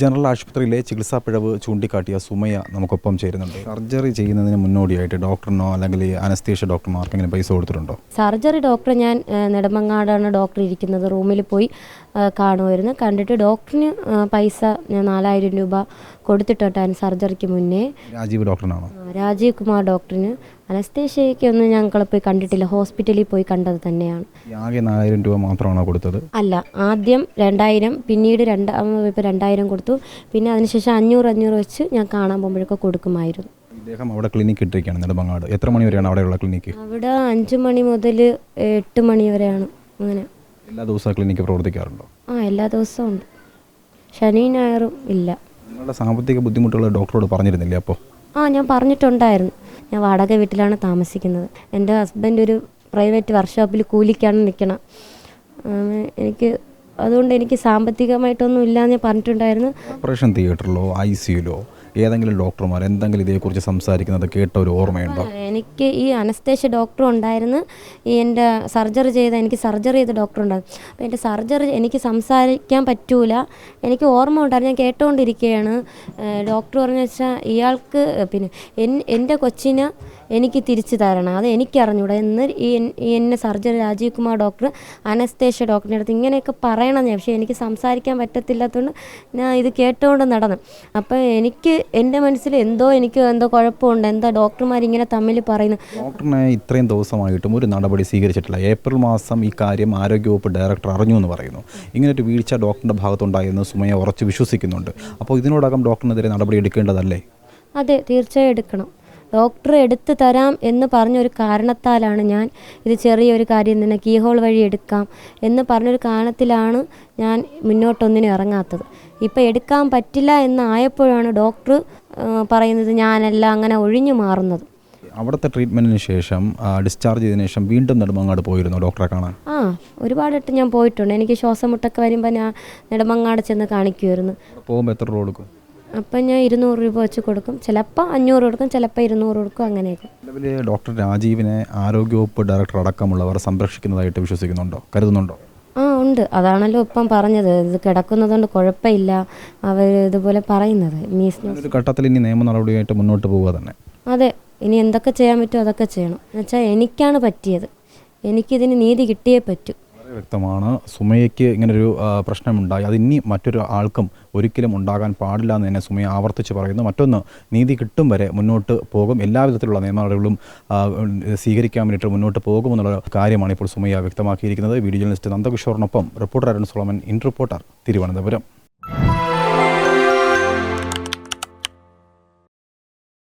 General ആശുപത്രിയിലെ ചികിത്സാ പിഴവ് ചൂണ്ടിക്കാട്ടിയ സുമയ നമുക്കൊപ്പം ചേരുന്നുണ്ട്. സർജറി ചെയ്യുന്നതിന് മുന്നോടിയായിട്ട് ഡോക്ടറിനോ അല്ലെങ്കിൽ അനസ്തീഷ്യ ഡോക്ടർമാർക്കെങ്കിലും പൈസ കൊടുത്തിട്ടുണ്ടോ? സർജറി ഡോക്ടർ ഞാൻ നെടുമങ്ങാടാണ് ഡോക്ടർ ഇരിക്കുന്നത്. റൂമിൽ പോയി കാണുമായിരുന്നു. കണ്ടിട്ട് ഡോക്ടറിന് പൈസ ഞാൻ നാലായിരം രൂപ കൊടുത്തിട്ടുണ്ടായിരുന്നു സർജറിക്ക് മുന്നേ. രാജീവ് ഡോക്ടറിനാണോ? രാജീവ് കുമാർ ഡോക്ടറിന് അനസ്തേഷ്യയ്ക്ക് ഒന്നും ഞങ്ങൾ പോയി കണ്ടിട്ടില്ല. ഹോസ്പിറ്റലിൽ പോയി കണ്ടത് തന്നെയാണ്. ആകെ നാലായിരം രൂപ മാത്രമാണോ കൊടുത്തത്? അല്ല ആദ്യം രണ്ടായിരം പിന്നീട് രണ്ടാ ഇപ്പോൾ രണ്ടായിരം കൊടുത്തു. പിന്നെ അതിനുശേഷം അഞ്ഞൂറ് അഞ്ഞൂറ് വെച്ച് ഞാൻ കാണാൻ പോകുമ്പോഴൊക്കെ കൊടുക്കുമായിരുന്നു. ഇദ്ദേഹം അവിടെ ക്ലിനിക്ക് ഇട്ടിരിക്കുകയാണ് നെടുമങ്ങാട്. എത്ര മണി വരെയാണ് അവിടെയുള്ള ക്ലിനിക്ക് അവിടെ അഞ്ച് മണി മുതൽ എട്ട് മണി വരെയാണ്. അങ്ങനെ. എല്ലാ ദിവസവും ക്ലിനിക്ക് പ്രവർത്തിക്കാറുണ്ടോ? ആ എല്ലാ ദിവസവും ഉണ്ട്. ശനി ഞായറും ഇല്ല. നിങ്ങളുടെ സാമ്പത്തിക ബുദ്ധിമുട്ടുകൾ ഡോക്ടറോട് പറഞ്ഞിരുന്നില്ലേ അപ്പോൾ? ആ ഞാൻ പറഞ്ഞിട്ടുണ്ടായിരുന്നു. ഞാൻ വാടക വീട്ടിലാണ് താമസിക്കുന്നത്. എന്റെ ഹസ്ബൻഡ് ഒരു പ്രൈവറ്റ് വർക്ക്ഷോപ്പിൽ കൂലിക്കാണ് നിൽക്കണം. എനിക്ക് അതുകൊണ്ട് എനിക്ക് സാമ്പത്തികമായിട്ടൊന്നും ഇല്ലാന്ന് ഞാൻ പറഞ്ഞിട്ടുണ്ടായിരുന്നു. ഓപ്പറേഷൻ തിയേറ്ററിലോ ഐ സിയുലോ ഏതെങ്കിലും ഡോക്ടർമാർ എന്തെങ്കിലും ഇതേക്കുറിച്ച് സംസാരിക്കുന്നത് കേട്ട ഒരു ഓർമ്മയുണ്ടോ? എനിക്ക് ഈ അനസ്തേഷ്യ ഡോക്ടർ ഉണ്ടായിരുന്നു. ഈ എന്റെ സർജറി ചെയ്ത എനിക്ക് സർജറി ചെയ്ത ഡോക്ടർ ഉണ്ടായിരുന്നു അപ്പോൾ എന്റെ സർജറി എനിക്ക് സംസാരിക്കാൻ പറ്റൂല. എനിക്ക് ഓർമ്മ ഉണ്ടായിരുന്നു. ഞാൻ കേട്ടുകൊണ്ടിരിക്കുകയാണ് ഡോക്ടർ പറഞ്ഞു വെച്ചാൽ ഇയാൾക്ക് പിന്നെ എൻ- എന്റെ കൊച്ചിനെ എനിക്ക് തിരിച്ചു തരണം. അത് എനിക്കറിഞ്ഞൂടാ. എന്ന് ഈ എന്നെ surgery Rajiv Kumar doctor anaesthesia ഡോക്ടറിന്റെ അടുത്ത് ഇങ്ങനെയൊക്കെ പറയണം ഞാൻ. പക്ഷേ എനിക്ക് സംസാരിക്കാൻ പറ്റത്തില്ലാത്തതുകൊണ്ട് ഞാൻ ഇത് കേട്ടുകൊണ്ട് നടന്നു. അപ്പോൾ എനിക്ക് എന്റെ മനസ്സിൽ എന്തോ എനിക്ക് എന്തോ കുഴപ്പമുണ്ട്. എന്താ ഡോക്ടർമാർ ഇങ്ങനെ തമ്മിൽ പറയുന്നു ഡോക്ടറിനെ ഇത്രയും ദിവസമായിട്ടും ഒരു നടപടി സ്വീകരിച്ചിട്ടില്ല. ഏപ്രിൽ മാസം ഈ കാര്യം ആരോഗ്യവകുപ്പ് ഡയറക്ടർ അറിഞ്ഞു എന്ന് പറയുന്നു. ഇങ്ങനെ ഒരു വീഴ്ച ഡോക്ടറിന്റെ ഭാഗത്തുണ്ടായിരുന്നു സുമയ ഉറച്ച് വിശ്വസിക്കുന്നുണ്ട്. അപ്പോൾ ഇതിനോടകം ഡോക്ടറിനെതിരെ നടപടി എടുക്കേണ്ടതല്ലേ? അതെ തീർച്ചയായും എടുക്കണം. ഡോക്ടർ എടുത്തു തരാം എന്ന് പറഞ്ഞൊരു കാരണത്താലാണ് ഞാൻ ഇത് ചെറിയൊരു കാര്യം തന്നെ കീഹോൾ വഴി എടുക്കാം എന്ന് പറഞ്ഞൊരു കാരണത്തിലാണ് ഞാൻ മുന്നോട്ടൊന്നിനും ഇറങ്ങാത്തത്. ഇപ്പം എടുക്കാൻ പറ്റില്ല എന്നായപ്പോഴാണ് ഡോക്ടർ പറയുന്നത് ഞാനല്ല അങ്ങനെ ഒഴിഞ്ഞു മാറുന്നത്. അവിടുത്തെ ട്രീറ്റ്മെന്റിന് ശേഷം ഡിസ്ചാർജ് ചെയ്തതിനു ശേഷം വീണ്ടും നെടുമങ്ങാട് പോയിരുന്നു ഡോക്ടറെ കാണാൻ? ആ ഒരുപാടിട്ട് ഞാൻ പോയിട്ടുണ്ട്. എനിക്ക് ശ്വാസം മുട്ടൊക്കെ വരുമ്പോൾ ഞാൻ നെടുമങ്ങാട് ചെന്ന് കാണിക്കുമായിരുന്നു പോകുമ്പോൾ എത്ര രൂപ കൊടുക്കും? അപ്പം ഞാൻ ഇരുന്നൂറ് രൂപ വെച്ച് കൊടുക്കും. ചിലപ്പോൾ അഞ്ഞൂറ് കൊടുക്കും ചിലപ്പോൾ ഇരുന്നൂറ് കൊടുക്കും അങ്ങനെയൊക്കെ. നിലവിൽ ഡോക്ടർ രാജീവിനെ ആരോഗ്യവകുപ്പ് ഡയറക്ടർ അടക്കമുള്ളവർ സംരക്ഷിക്കുന്നതായിട്ട് വിശ്വസിക്കുന്നുണ്ടോ? കരുതുന്നുണ്ടോ? ആ ഉണ്ട്. അതാണല്ലോ ഇപ്പം പറഞ്ഞത്. ഇത് കിടക്കുന്നതുകൊണ്ട് കുഴപ്പമില്ല. അവർ ഇതുപോലെ പറയുന്നത്. മീസ് ഘട്ടത്തിൽ ഇനി നിയമ നടപടിയായിട്ട് മുന്നോട്ട് പോവുക തന്നെ. അതെ. ഇനി എന്തൊക്കെ ചെയ്യാൻ പറ്റുമോ അതൊക്കെ ചെയ്യണം. എന്നുവെച്ചാൽ എനിക്കാണ് പറ്റിയത്. എനിക്കിതിന് നീതി കിട്ടിയേ പറ്റൂ. വ്യക്തമാണ്. സുമയ്ക്ക് ഇങ്ങനൊരു പ്രശ്നമുണ്ടായി. അത് ഇനി മറ്റൊരു ആൾക്കും ഒരിക്കലും ഉണ്ടാകാൻ പാടില്ല എന്ന് തന്നെ സുമയ ആവർത്തിച്ച് പറയുന്നു. മറ്റൊന്ന് നീതി കിട്ടും വരെ മുന്നോട്ട് പോകും. എല്ലാവിധത്തിലുള്ള നിയമ നടപടികളും ആ, സ്വീകരിക്കാൻ വേണ്ടിയിട്ട് മുന്നോട്ട് പോകുമെന്നുള്ള കാര്യമാണ് ഇപ്പോൾ സുമയ വ്യക്തമാക്കിയിരിക്കുന്നത്. Video journalist നന്ദകിഷോറിനൊപ്പം reporter Arun Solomon in reporter Thiruvananthapuram.